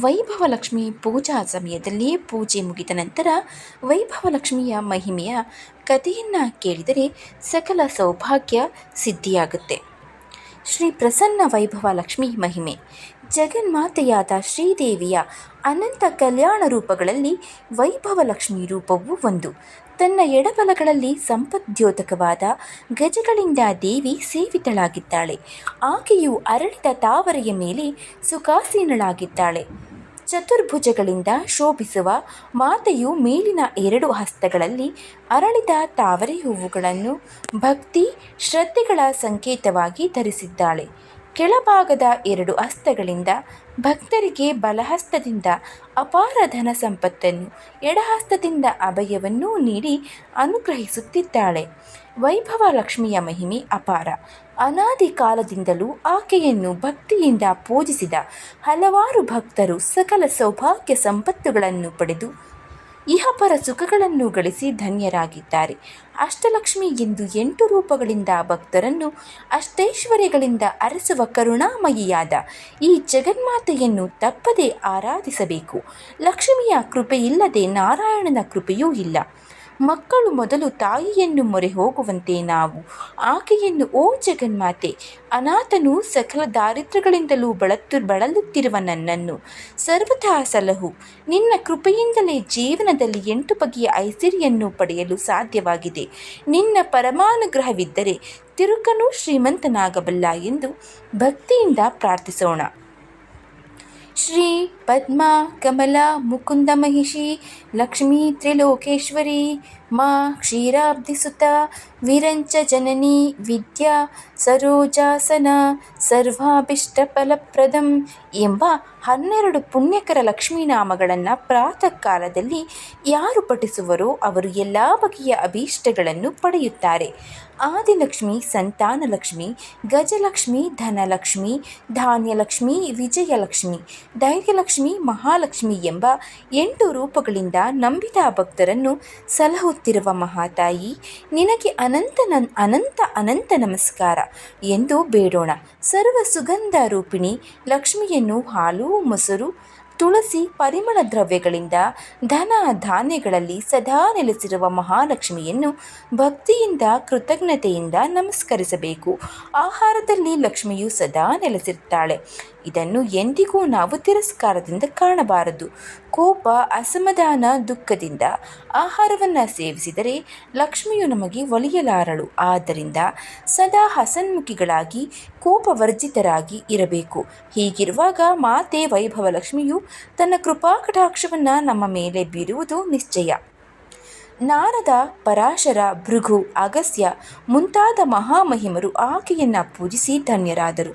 ವೈಭವಲಕ್ಷ್ಮಿ ಪೂಜಾ ಸಮಯದಲ್ಲಿ ಪೂಜೆ ಮುಗಿದ ನಂತರ ವೈಭವಲಕ್ಷ್ಮಿಯ ಮಹಿಮೆಯ ಕಥೆಯನ್ನು ಕೇಳಿದರೆ ಸಕಲ ಸೌಭಾಗ್ಯ ಸಿದ್ಧಿಯಾಗುತ್ತೆ. ಶ್ರೀ ಪ್ರಸನ್ನ ವೈಭವ ಲಕ್ಷ್ಮಿ ಮಹಿಮೆ. ಜಗನ್ಮಾತೆಯಾದ ಶ್ರೀದೇವಿಯ ಅನಂತ ಕಲ್ಯಾಣ ರೂಪಗಳಲ್ಲಿ ವೈಭವ ಲಕ್ಷ್ಮಿ ರೂಪವೂ ಒಂದು. ತನ್ನ ಎಡಬಲಗಳಲ್ಲಿ ಸಂಪದ್ಯೋತಕವಾದ ಗಜಗಳಿಂದ ದೇವಿ ಸೇವಿತಳಾಗಿದ್ದಾಳೆ. ಆಕೆಯು ಅರಳಿದ ತಾವರೆಯ ಮೇಲೆ ಸುಖಾಸೀನಳಾಗಿದ್ದಾಳೆ. ಚತುರ್ಭುಜಗಳಿಂದ ಶೋಭಿಸುವ ಮಾತೆಯು ಮೇಲಿನ ಎರಡು ಹಸ್ತಗಳಲ್ಲಿ ಅರಳಿದ ತಾವರೆ ಹೂವುಗಳನ್ನು ಭಕ್ತಿ, ಶ್ರದ್ಧೆಗಳ ಸಂಕೇತವಾಗಿ ಧರಿಸಿದ್ದಾಳೆ. ಕೆಳಭಾಗದ ಎರಡು ಹಸ್ತಗಳಿಂದ ಭಕ್ತರಿಗೆ ಬಲಹಸ್ತದಿಂದ ಅಪಾರ ಧನ ಸಂಪತ್ತನ್ನು, ಎಡಹಸ್ತದಿಂದ ಅಭಯವನ್ನೂ ನೀಡಿ ಅನುಗ್ರಹಿಸುತ್ತಿದ್ದಾಳೆ. ವೈಭವ ಲಕ್ಷ್ಮಿಯ ಮಹಿಮೆ ಅಪಾರ. ಅನಾದಿ ಕಾಲದಿಂದಲೂ ಆಕೆಯನ್ನು ಭಕ್ತಿಯಿಂದ ಪೂಜಿಸಿದ ಹಲವಾರು ಭಕ್ತರು ಸಕಲ ಸೌಭಾಗ್ಯ ಸಂಪತ್ತುಗಳನ್ನು ಪಡೆದು ಇಹಪರ ಸುಖಗಳನ್ನು ಗಳಿಸಿ ಧನ್ಯರಾಗಿದ್ದಾರೆ. ಅಷ್ಟಲಕ್ಷ್ಮಿ ಎಂದು ಎಂಟು ರೂಪಗಳಿಂದ ಭಕ್ತರನ್ನು ಅಷ್ಟೈಶ್ವರ್ಯಗಳಿಂದ ಅರಸುವ ಕರುಣಾಮಯಿಯಾದ ಈ ಜಗನ್ಮಾತೆಯನ್ನು ತಪ್ಪದೇ ಆರಾಧಿಸಬೇಕು. ಲಕ್ಷ್ಮಿಯ ಕೃಪೆಯಿಲ್ಲದೆ ನಾರಾಯಣನ ಕೃಪೆಯೂ ಇಲ್ಲ. ಮಕ್ಕಳು ಮೊದಲು ತಾಯಿಯನ್ನು ಮೊರೆ ಹೋಗುವಂತೆ ನಾವು. ಆಕೆಯನ್ನು, ಓ ಜಗನ್ಮಾತೆ, ಅನಾಥನು ಸಕಲ ದಾರಿದ್ರ್ಯಗಳಿಂದಲೂ ಬಳತ್ತು, ಬಳಲುತ್ತಿರುವ ನನ್ನನ್ನು. ಸರ್ವಥಾ ಸಲಹು. ನಿನ್ನ ಕೃಪೆಯಿಂದಲೇ ಜೀವನದಲ್ಲಿ ಎಂಟು ಬಗೆಯ ಐಸಿರಿಯನ್ನು ಪಡೆಯಲು ಸಾಧ್ಯವಾಗಿದೆ. ನಿನ್ನ ಪರಮಾನುಗ್ರಹವಿದ್ದರೆ ತಿರುಕನೂ ಶ್ರೀಮಂತನಾಗಬಲ್ಲ ಎಂದು ಭಕ್ತಿಯಿಂದ ಪ್ರಾರ್ಥಿಸೋಣ. ஸ்ரீ பத்மா கமலா முகுந்த மகிஷி லக்ஷ்மி திரிலோகேஸ்வரி மா க்ஷீராப்திசுதா ವಿರಂಚ ಜನನಿ ವಿದ್ಯಾ ಸರೋಜಾಸನ ಸರ್ವಾಭಿಷ್ಟಫಲಪ್ರದಂ ಎಂಬ ಹನ್ನೆರಡು ಪುಣ್ಯಕರ ಲಕ್ಷ್ಮೀನಾಮಗಳನ್ನು ಪ್ರಾತಃ ಕಾಲದಲ್ಲಿ ಯಾರು ಪಠಿಸುವರೋ ಅವರು ಎಲ್ಲ ಬಗೆಯ ಅಭೀಷ್ಟಗಳನ್ನು ಪಡೆಯುತ್ತಾರೆ. ಆದಿಲಕ್ಷ್ಮಿ, ಸಂತಾನಲಕ್ಷ್ಮಿ, ಗಜಲಕ್ಷ್ಮಿ, ಧನಲಕ್ಷ್ಮಿ, ಧಾನ್ಯಲಕ್ಷ್ಮಿ, ವಿಜಯಲಕ್ಷ್ಮಿ, ಧೈರ್ಯಲಕ್ಷ್ಮಿ, ಮಹಾಲಕ್ಷ್ಮಿ ಎಂಬ ಎಂಟು ರೂಪಗಳಿಂದ ನಂಬಿದ ಭಕ್ತರನ್ನು ಸಲಹುತ್ತಿರುವ ಮಹಾತಾಯಿ, ನಿನಗೆ ಅನಂತ ನನ್ ಅನಂತ ಅನಂತ ನಮಸ್ಕಾರ ಎಂದು ಬೇಡೋಣ. ಸರ್ವ ಸುಗಂಧ ರೂಪಿಣಿ ಲಕ್ಷ್ಮಿಯನ್ನು ಹಾಲು ಮೊಸರು ತುಳಸಿ ಪರಿಮಳ ದ್ರವ್ಯಗಳಿಂದ ಧನ ಧಾನ್ಯಗಳಲ್ಲಿ ಸದಾ ನೆಲೆಸಿರುವ ಮಹಾಲಕ್ಷ್ಮಿಯನ್ನು ಭಕ್ತಿಯಿಂದ, ಕೃತಜ್ಞತೆಯಿಂದ ನಮಸ್ಕರಿಸಬೇಕು. ಆಹಾರದಲ್ಲಿ ಲಕ್ಷ್ಮಿಯು ಸದಾ ನೆಲೆಸಿರುತ್ತಾಳೆ. ಇದನ್ನು ಎಂದಿಗೂ ನಾವು ತಿರಸ್ಕಾರದಿಂದ ಕಾಣಬಾರದು. ಕೋಪ, ಅಸಮಾಧಾನ, ದುಃಖದಿಂದ ಆಹಾರವನ್ನು ಸೇವಿಸಿದರೆ ಲಕ್ಷ್ಮಿಯು ನಮಗೆ ಒಲಿಯಲಾರಳು. ಆದ್ದರಿಂದ ಸದಾ ಹಸನ್ಮುಖಿಗಳಾಗಿ ಕೋಪವರ್ಜಿತರಾಗಿ ಇರಬೇಕು. ಹೀಗಿರುವಾಗ ಮಾತೆ ವೈಭವ ಲಕ್ಷ್ಮಿಯು ತನ್ನ ಕೃಪಾಕಟಾಕ್ಷವನ್ನು ನಮ್ಮ ಮೇಲೆ ಬೀರುವುದು ನಿಶ್ಚಯ. ನಾರದ ಪರಾಶರ ಭೃಗು ಅಗಸ್ಯ ಮುಂತಾದ ಮಹಾಮಹಿಮರು ಆಕೆಯನ್ನು ಪೂಜಿಸಿ ಧನ್ಯರಾದರು.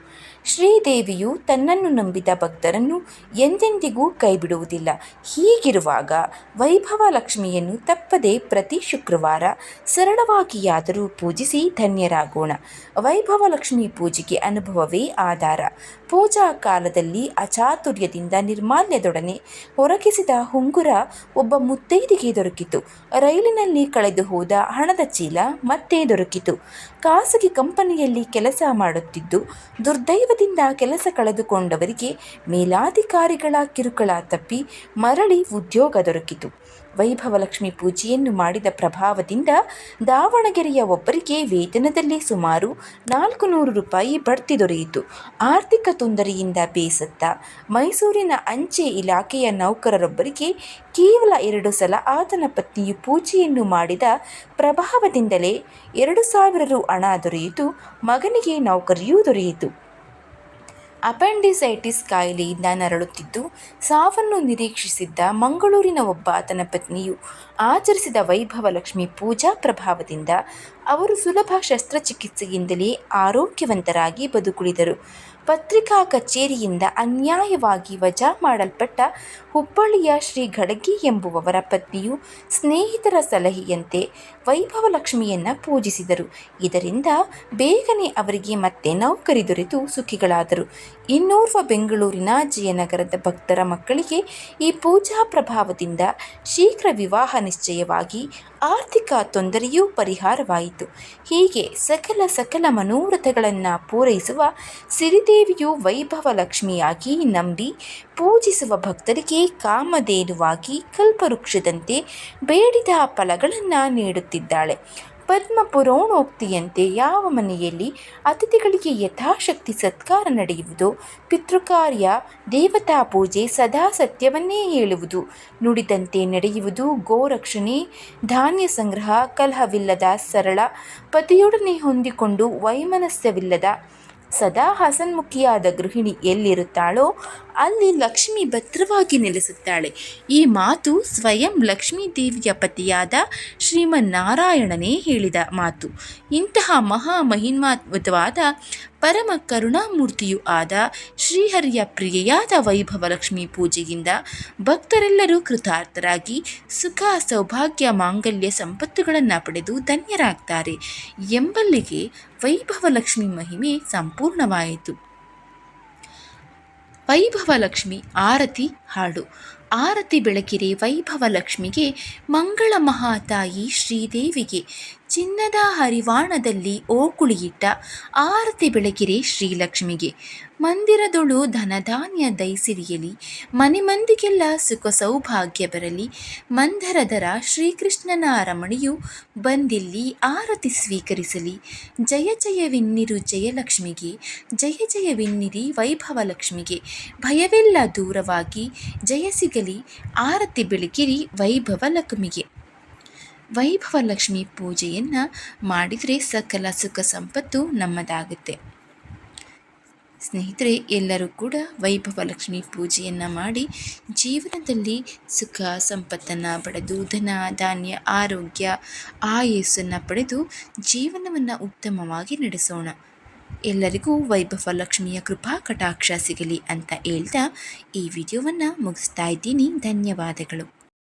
ಶ್ರೀದೇವಿಯು ತನ್ನನ್ನು ನಂಬಿದ ಭಕ್ತರನ್ನು ಎಂದೆಂದಿಗೂ ಕೈಬಿಡುವುದಿಲ್ಲ. ಹೀಗಿರುವಾಗ ವೈಭವ ಲಕ್ಷ್ಮಿಯನ್ನು ತಪ್ಪದೆ ಪ್ರತಿ ಶುಕ್ರವಾರ ಸರಳವಾಗಿಯಾದರೂ ಪೂಜಿಸಿ ಧನ್ಯರಾಗೋಣ. ವೈಭವ ಲಕ್ಷ್ಮಿ ಪೂಜೆಗೆ ಅನುಭವವೇ ಆಧಾರ. ಪೂಜಾ ಕಾಲದಲ್ಲಿ ಅಚಾತುರ್ಯದಿಂದ ನಿರ್ಮಾಲ್ಯದೊಡನೆ ಹೊರಗಿಸಿದ ಹುಂಗುರ ಒಬ್ಬ ಮುತ್ತೈದಿಗೆ ದೊರಕಿತು. ರೈಲಿನಲ್ಲಿ ಕಳೆದು ಹೋದ ಹಣದ ಚೀಲ ಮತ್ತೆ ದೊರಕಿತು. ಖಾಸಗಿ ಕಂಪನಿಯಲ್ಲಿ ಕೆಲಸ ಮಾಡುತ್ತಿದ್ದು ದುರ್ದೈವದಿಂದ ಕೆಲಸ ಕಳೆದುಕೊಂಡವರಿಗೆ ಮೇಲಾಧಿಕಾರಿಗಳ ಕಿರುಕುಳ ತಪ್ಪಿ ಮರಳಿ ಉದ್ಯೋಗ ದೊರಕಿತು. ವೈಭವಲಕ್ಷ್ಮಿ ಪೂಜೆಯನ್ನು ಮಾಡಿದ ಪ್ರಭಾವದಿಂದ ದಾವಣಗೆರೆಯ ಒಬ್ಬರಿಗೆ ವೇತನದಲ್ಲಿ ಸುಮಾರು ನಾಲ್ಕು ನೂರು ರೂಪಾಯಿ ಬಡ್ತಿ ದೊರೆಯಿತು. ಆರ್ಥಿಕ ತೊಂದರೆಯಿಂದ ಬೇಸತ್ತ ಮೈಸೂರಿನ ಅಂಚೆ ಇಲಾಖೆಯ ನೌಕರರೊಬ್ಬರಿಗೆ ಕೇವಲ ಎರಡು ಸಲ ಆತನ ಪತ್ನಿಯು ಪೂಜೆಯನ್ನು ಮಾಡಿದ ಪ್ರಭಾವದಿಂದಲೇ ಎರಡು ಸಾವಿರ ರು ಹಣ ದೊರೆಯಿತು. ಮಗನಿಗೆ ನೌಕರಿಯೂ ದೊರೆಯಿತು. ಅಪೆಂಡಿಸೈಟಿಸ್ ಕಾಯಿಲೆಯಿಂದ ನರಳುತ್ತಿದ್ದು ಸಾವನ್ನು ನಿರೀಕ್ಷಿಸಿದ್ದ ಮಂಗಳೂರಿನ ಒಬ್ಬ ಆತನ ಪತ್ನಿಯು ಆಚರಿಸಿದ ವೈಭವ ಲಕ್ಷ್ಮಿ ಪೂಜಾ ಪ್ರಭಾವದಿಂದ ಅವರು ಸುಲಭ ಶಸ್ತ್ರಚಿಕಿತ್ಸೆಯಿಂದಲೇ ಆರೋಗ್ಯವಂತರಾಗಿ ಬದುಕುಳಿದರು. ಪತ್ರಿಕಾ ಕಚೇರಿಯಿಂದ ಅನ್ಯಾಯವಾಗಿ ವಜಾ ಮಾಡಲ್ಪಟ್ಟ ಹುಬ್ಬಳ್ಳಿಯ ಶ್ರೀ ಘಡಗಿ ಎಂಬುವವರ ಪತ್ನಿಯು ಸ್ನೇಹಿತರ ಸಲಹೆಯಂತೆ ವೈಭವ ಲಕ್ಷ್ಮಿಯನ್ನು ಪೂಜಿಸಿದರು. ಇದರಿಂದ ಬೇಗನೆ ಅವರಿಗೆ ಮತ್ತೆ ನೌಕರಿ ದೊರೆತು ಸುಖಿಗಳಾದರು. ಇನ್ನೋರ್ವ ಬೆಂಗಳೂರಿನ ಜಯನಗರದ ಭಕ್ತರ ಮಕ್ಕಳಿಗೆ ಈ ಪೂಜಾ ಪ್ರಭಾವದಿಂದ ಶೀಘ್ರ ವಿವಾಹ ನಿಶ್ಚಯವಾಗಿ ಆರ್ಥಿಕ ತೊಂದರೆಯೂ ಪರಿಹಾರವಾಯಿತು. ಹೀಗೆ ಸಕಲ ಸಕಲ ಮನೋರಥಗಳನ್ನು ಪೂರೈಸುವ ಸಿರಿದೇವಿಯು ವೈಭವ ಲಕ್ಷ್ಮಿಯಾಗಿ ನಂಬಿ ಪೂಜಿಸುವ ಭಕ್ತರಿಗೆ ಕಾಮಧೇನುವಾಗಿ ಕಲ್ಪವೃಕ್ಷದಂತೆ ಬೇಡಿದ ಫಲಗಳನ್ನು ನೀಡುತ್ತಿದ್ದಾಳೆ. ಪದ್ಮ ಪುರೋಣೋಕ್ತಿಯಂತೆ ಯಾವ ಮನೆಯಲ್ಲಿ ಅತಿಥಿಗಳಿಗೆ ಯಥಾಶಕ್ತಿ ಸತ್ಕಾರ ನಡೆಯುವುದು? ಪಿತೃಕಾರ್ಯ, ದೇವತಾ ಪೂಜೆ ಸದಾ ಸತ್ಯವನ್ನೇ ಹೇಳುವುದು. ನುಡಿದಂತೆ ನಡೆಯುವುದು ಗೋರಕ್ಷಣೆ, ಧಾನ್ಯ ಸಂಗ್ರಹ, ಕಲಹವಿಲ್ಲದ ಸರಳ, ಪತಿಯೊಡನೆ ಹೊಂದಿಕೊಂಡು ವೈಮನಸ್ಯವಿಲ್ಲದ ಸದಾ ಹಸನ್ಮುಖಿಯಾದ ಗೃಹಿಣಿ ಎಲ್ಲಿರುತ್ತಾಳೋ ಅಲ್ಲಿ ಲಕ್ಷ್ಮಿ ಭದ್ರವಾಗಿ ನೆಲೆಸುತ್ತಾಳೆ. ಈ ಮಾತು ಸ್ವಯಂ ಲಕ್ಷ್ಮೀ ದೇವಿಯ ಪತಿಯಾದ ಶ್ರೀಮನ್ನಾರಾಯಣನೇ ಹೇಳಿದ ಮಾತು. ಇಂತಹ ಮಹಾ ಮಹಿಮಾದ್ಭುತವಾದ ಪರಮ ಕರುಣಾಮೂರ್ತಿಯೂ ಆದ ಶ್ರೀಹರಿಯ ಪ್ರಿಯೆಯಾದ ವೈಭವ ಲಕ್ಷ್ಮಿ ಪೂಜೆಯಿಂದ ಭಕ್ತರೆಲ್ಲರೂ ಕೃತಾರ್ಥರಾಗಿ ಸುಖ, ಸೌಭಾಗ್ಯ, ಮಾಂಗಲ್ಯ ಸಂಪತ್ತುಗಳನ್ನು ಪಡೆದು ಧನ್ಯರಾಗ್ತಾರೆ. ಎಂಬಲ್ಲಿಗೆ ವೈಭವ ಲಕ್ಷ್ಮಿ ಮಹಿಮೆ ಸಂಪೂರ್ಣವಾಯಿತು. ವೈಭವ ಲಕ್ಷ್ಮಿ ಆರತಿ ಹಾಡು. ಆರತಿ ಬೆಳಕಿರೆ ವೈಭವ ಲಕ್ಷ್ಮಿಗೆ ಮಂಗಳ ಮಹಾತಾಯಿ ಶ್ರೀದೇವಿಗೆ. ಚಿನ್ನದ ಹರಿವಾಣದಲ್ಲಿ ಓಕುಳಿಯಿಟ್ಟ ಆರತಿ ಬೆಳಗಿರೆ ಶ್ರೀಲಕ್ಷ್ಮಿಗೆ. ಮಂದಿರದೊಳು ಧನಧಾನ್ಯ ದೈಸಿರಿಯಲಿ, ಮನೆ ಮಂದಿಗೆಲ್ಲ ಸುಖ ಸೌಭಾಗ್ಯ ಬರಲಿ. ಮಂದರದರ ಶ್ರೀಕೃಷ್ಣನ ರಮಣಿಯು ಬಂದಿಲ್ಲಿ ಆರತಿ ಸ್ವೀಕರಿಸಲಿ. ಜಯ ಜಯವೆನ್ನಿರು ಜಯಲಕ್ಷ್ಮಿಗೆ, ಜಯ ಜಯವೆನ್ನಿರಿ ವೈಭವ ಲಕ್ಷ್ಮಿಗೆ ಭಯವೆಲ್ಲ ದೂರವಾಗಿ ಜಯ ಸಿಗಲಿ, ಆರತಿ ಬೆಳಗಿರಿ ವೈಭವ ಲಕ್ಷ್ಮಿಗೆ ವೈಭವ ಲಕ್ಷ್ಮಿ ಪೂಜೆಯನ್ನು ಮಾಡಿದರೆ ಸಕಲ ಸುಖ ಸಂಪತ್ತು ನಮ್ಮದಾಗುತ್ತೆ. ಸ್ನೇಹಿತರೆ, ಎಲ್ಲರೂ ಕೂಡ ವೈಭವ ಲಕ್ಷ್ಮಿ ಪೂಜೆಯನ್ನು ಮಾಡಿ ಜೀವನದಲ್ಲಿ ಸುಖ ಸಂಪತ್ತನ್ನು ಪಡೆದು, ಧನ, ಧಾನ್ಯ, ಆರೋಗ್ಯ, ಆಯಸ್ಸನ್ನು ಪಡೆದು ಜೀವನವನ್ನು ಉತ್ತಮವಾಗಿ ನಡೆಸೋಣ. ಎಲ್ಲರಿಗೂ ವೈಭವ ಲಕ್ಷ್ಮಿಯ ಕೃಪಾ ಕಟಾಕ್ಷ ಸಿಗಲಿ ಅಂತ ಹೇಳ್ತಾ ಈ ವಿಡಿಯೋವನ್ನು ಮುಗಿಸ್ತಾ ಇದ್ದೀನಿ. ಧನ್ಯವಾದಗಳು.